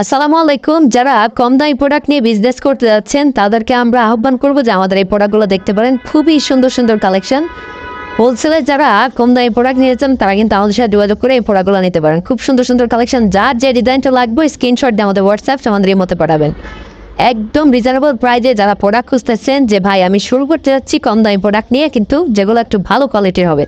আসসালামু আলাইকুম। যারা কম দামি প্রোডাক্ট নিয়ে বিজনেস করতে যাচ্ছেন, তাদেরকে আমরা আহ্বান করব যে আমাদের এই প্রোডাক্টগুলো দেখতে পারেন। খুবই সুন্দর সুন্দর কালেকশন হোলসেলে যারা কম দামি প্রোডাক্ট নিয়ে নিয়েছেন, তারা কিন্তু আমাদের সাথে যোগাযোগ করে এই প্রোডাক্টগুলো নিতে পারেন। খুব সুন্দর সুন্দর কালেকশন যার যে ডিজাইনটা লাগবে স্ক্রিনশট দিয়ে আমাদের হোয়াটসঅ্যাপ আমাদের এই মতো পাঠাবেন। একদম রিজনেবল প্রাইজে যারা প্রোডাক্ট খুঁজতেছেন, যে ভাই, আমি শুরু করতে যাচ্ছি কম দামি প্রোডাক্ট নিয়ে, কিন্তু যেগুলো একটু ভালো কোয়ালিটির হবে।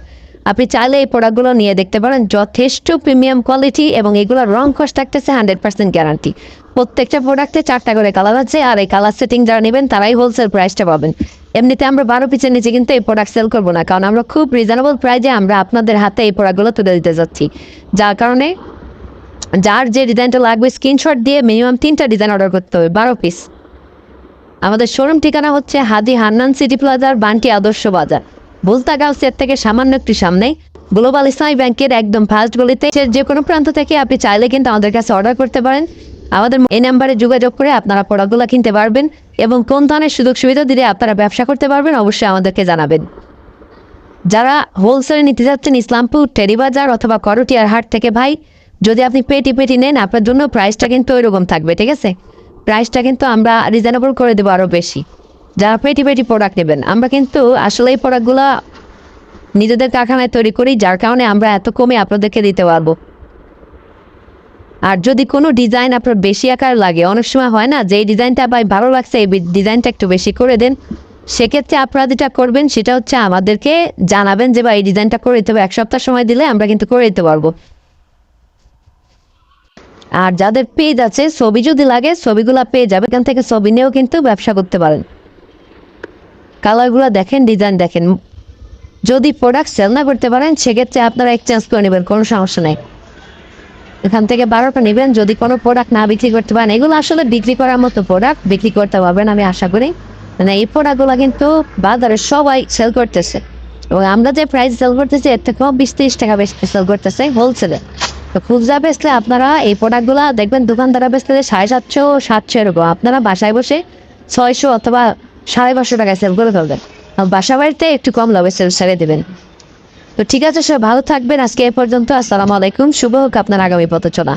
আপনি চাইলে এই প্রোডাক্টগুলো নিয়ে দেখতে পারেন। যথেষ্ট প্রিমিয়াম কোয়ালিটি এবং এগুলোর রং কষ্ট থাকতেছে হান্ড্রেড পার্সেন্ট গ্যারান্টি। প্রত্যেকটা প্রোডাক্টে চারটা করে কালার আছে আর এই কালার সেটিং যারা নেবেন তারাই হোলসেল প্রাইসটা পাবেন। এমনিতে আমরা বারো পিসের নিচে কিন্তু এই প্রোডাক্ট সেল করব না, কারণ আমরা খুব রিজনেবল প্রাইজে আমরা আপনাদের হাতে এই প্রোডাক্টগুলো তুলে দিতে যাচ্ছি। যার কারণে যার যে ডিজাইনটা লাগবে স্ক্রিনশট দিয়ে মিনিমাম তিনটা ডিজাইন অর্ডার করতে হবে, বারো পিস আমাদের শোরুম ঠিকানা হচ্ছে হাদি হান্নান সিটি প্লাজার বান্টি আদর্শ বাজার। বুলতা গাউসের থেকে সামান্য একটু সামনে। গ্লোবাল ইসলামী ব্যাংকের একদম ফার্স্ট গলিতে যে- যে কোনো প্রান্ত থেকে আপনি চাইলে কিন্তু আমাদের কাছে অর্ডার করতে পারেন। আমাদের এই নাম্বারে যোগাযোগ করে আপনারা প্রোডাক্টগুলো কিনতে পারবেন এবং কোন ধরনের সুযোগ সুবিধা দিলে আপনারা ব্যবসা করতে পারবেন অবশ্যই আমাদেরকে জানাবেন। যারা হোলসেলে নিতে যাচ্ছেন ইসলামপুর, টেরিবাজার অথবা করটিয়ার হাট থেকে, ভাই, যদি আপনি পেটি পেটি নেন, আপনার জন্য প্রাইসটা কিন্তু ওইরকম থাকবে, ঠিক আছে? প্রাইসটা কিন্তু আমরা রিজনেবল করে দেবো আরও বেশি। যারা পেটি পেটি প্রোডাক্ট নেবেন, আমরা কিন্তু আসলে এই প্রোডাক্টগুলো নিজেদের কারখানায় তৈরি করি, যার কারণে আমরা এত কমে আপনাদেরকে দিতে পারব। আর যদি কোনো ডিজাইন আপনার বেশি আকার লাগে, অনেক সময় হয় না, যে ডিজাইনটা ভাই ভালো লাগছে, এই ডিজাইনটা একটু বেশি করে দেন, সেক্ষেত্রে আপনারা যেটা করবেন, সেটা হচ্ছে আমাদেরকে জানাবেন যে বা এই ডিজাইনটা করে দিতে হবে, এক সপ্তাহ সময় দিলে আমরা কিন্তু করে দিতে পারব। আর যাদের পেজ আছে, ছবি যদি লাগে, ছবিগুলো পেয়ে যাবে এখান থেকে ছবি নিয়েও কিন্তু ব্যবসা করতে পারেন। কালারগুলো দেখেন ডিজাইন দেখেন। যদি প্রোডাক্ট সেল না করতে পারেন, সেক্ষেত্রে আপনারা এক্সচেঞ্জ করে নেবেন, কোনো সমস্যা নেই। এখান থেকে বারোটা নেবেন, যদি কোনো প্রোডাক্ট না বিক্রি করতে পারেন, এগুলো আসলে বিক্রি করার মতো প্রোডাক্ট বিক্রি করতে পারবেন, আমি আশা করি। মানে এই প্রোডাক্টগুলো কিন্তু বাজারে সবাই সেল করতেছে। এবং আমরা যে প্রাইস সেল করতেছি, এর থেকেও বিশ তিরিশ টাকা বেশি সেল করতেছে হোলসেলে তো খুচরা বেচলে আপনারা এই প্রোডাক্টগুলো দেখবেন দোকানদারা বেচতে সাড়ে সাতশো সাতশো এরকম। আপনারা বাসায় বসে ছয়শো অথবা সাড়ে পাঁচশো টাকায় সেল করে ফেলবেন। আর বাসা বাড়িতে একটু কম লাভে সেল ছেড়ে দেবেন। তো ঠিক আছে সব ভালো থাকবেন। আজকে এ পর্যন্ত। আসসালামু আলাইকুম। শুভ হোক আপনার আগামী পথ চলা